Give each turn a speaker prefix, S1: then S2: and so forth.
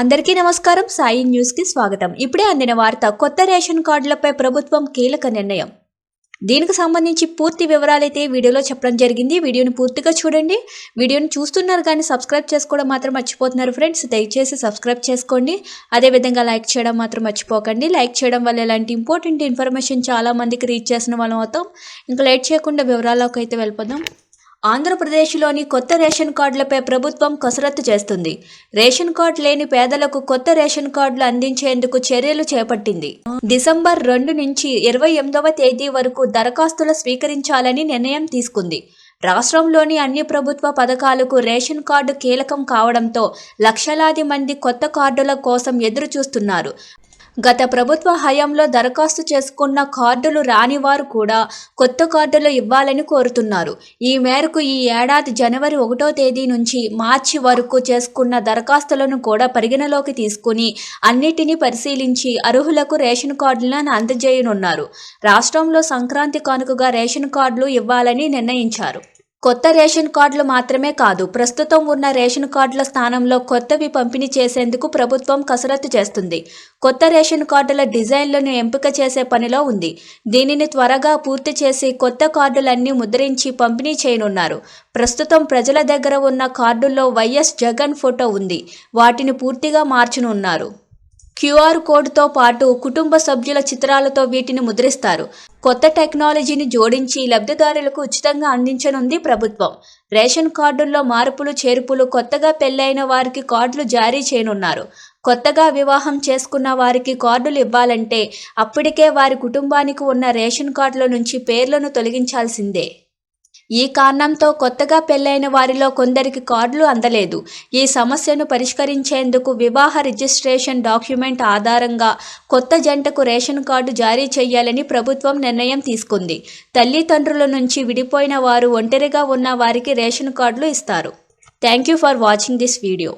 S1: అందరికీ నమస్కారం. సాయి న్యూస్కి స్వాగతం. ఇప్పుడే అందిన వార్త కొత్త రేషన్ కార్డులపై ప్రభుత్వం కీలక నిర్ణయం. దీనికి సంబంధించి పూర్తి వివరాలైతే వీడియోలో చెప్పడం జరిగింది. వీడియోని పూర్తిగా చూడండి. వీడియోని చూస్తున్నారు కానీ సబ్స్క్రైబ్ చేసుకోవడం మాత్రం మర్చిపోతున్నారు ఫ్రెండ్స్. దయచేసి సబ్స్క్రైబ్ చేసుకోండి. అదేవిధంగా లైక్ చేయడం మాత్రం మర్చిపోకండి. లైక్ చేయడం వల్ల ఇలాంటి ఇంపార్టెంట్ ఇన్ఫర్మేషన్ చాలా మందికి రీచ్ చేసిన వాళ్ళం అవుతాం. ఇంకా లేట్ చేయకుండా వివరాల్లోకి అయితే వెళ్ళిపోదాం. ఆంధ్రప్రదేశ్లోని కొత్త రేషన్ కార్డులపై ప్రభుత్వం కసరత్తు చేస్తుంది. రేషన్ కార్డు లేని పేదలకు కొత్త రేషన్ కార్డులు అందించేందుకు చర్యలు చేపట్టింది. డిసెంబర్ రెండు నుంచి ఇరవై ఎనిమిదవ తేదీ వరకు దరఖాస్తులు స్వీకరించాలని నిర్ణయం తీసుకుంది. రాష్ట్రంలోని అన్ని ప్రభుత్వ పథకాలకు రేషన్ కార్డు కీలకం కావడంతో లక్షలాది మంది కొత్త కార్డుల కోసం ఎదురు చూస్తున్నారు గత ప్రభుత్వ హయాంలో దరఖాస్తు చేసుకున్న కార్డులు రాని వారు కూడా కొత్త కార్డులు ఇవ్వాలని కోరుతున్నారు. ఈ మేరకు ఈ ఏడాది జనవరి ఒకటో తేదీ నుంచి మార్చి వరకు చేసుకున్న దరఖాస్తులను కూడా పరిగణలోకి తీసుకుని అన్నిటినీ పరిశీలించి అర్హులకు రేషన్ కార్డులను అందజేయనున్నారు. రాష్ట్రంలో సంక్రాంతి కానుకగా రేషన్ కార్డులు ఇవ్వాలని నిర్ణయించారు. కొత్త రేషన్ కార్డులు మాత్రమే కాదు ప్రస్తుతం ఉన్న రేషన్ కార్డుల స్థానంలో కొత్తవి పంపిణీ చేసేందుకు ప్రభుత్వం కసరత్తు చేస్తుంది. కొత్త రేషన్ కార్డుల డిజైన్లను ఎంపిక చేసే పనిలో ఉంది. దీనిని త్వరగా పూర్తి చేసి కొత్త కార్డులన్నీ ముద్రించి పంపిణీ చేయనున్నారు. ప్రస్తుతం ప్రజల దగ్గర ఉన్న కార్డుల్లో వైఎస్ జగన్ ఫోటో ఉంది. వాటిని పూర్తిగా మార్చనున్నారు. క్యూఆర్ కోడ్తో పాటు కుటుంబ సభ్యుల చిత్రాలతో వీటిని ముద్రిస్తారు. కొత్త టెక్నాలజీని జోడించి లబ్ధిదారులకు ఉచితంగా అందించనుంది ప్రభుత్వం. రేషన్ కార్డుల్లో మార్పులు చేర్పులు కొత్తగా పెళ్ళైన వారికి కార్డులు జారీ చేయనున్నారు. కొత్తగా వివాహం చేసుకున్న వారికి కార్డులు ఇవ్వాలంటే అప్పటికే వారి కుటుంబానికి ఉన్న రేషన్ కార్డుల నుంచి పేర్లను తొలగించాల్సిందే. ఈ కారణంతో కొత్తగా పెళ్ళైన వారిలో కొందరికి కార్డులు అందలేదు. ఈ సమస్యను పరిష్కరించేందుకు వివాహ రిజిస్ట్రేషన్ డాక్యుమెంట్ ఆధారంగా కొత్త జంటకు రేషన్ కార్డు జారీ చేయాలని ప్రభుత్వం నిర్ణయం తీసుకుంది. తల్లిదండ్రుల నుంచి విడిపోయిన వారు ఒంటరిగా ఉన్న వారికి రేషన్ కార్డులు ఇస్తారు. Thank you for watching this video.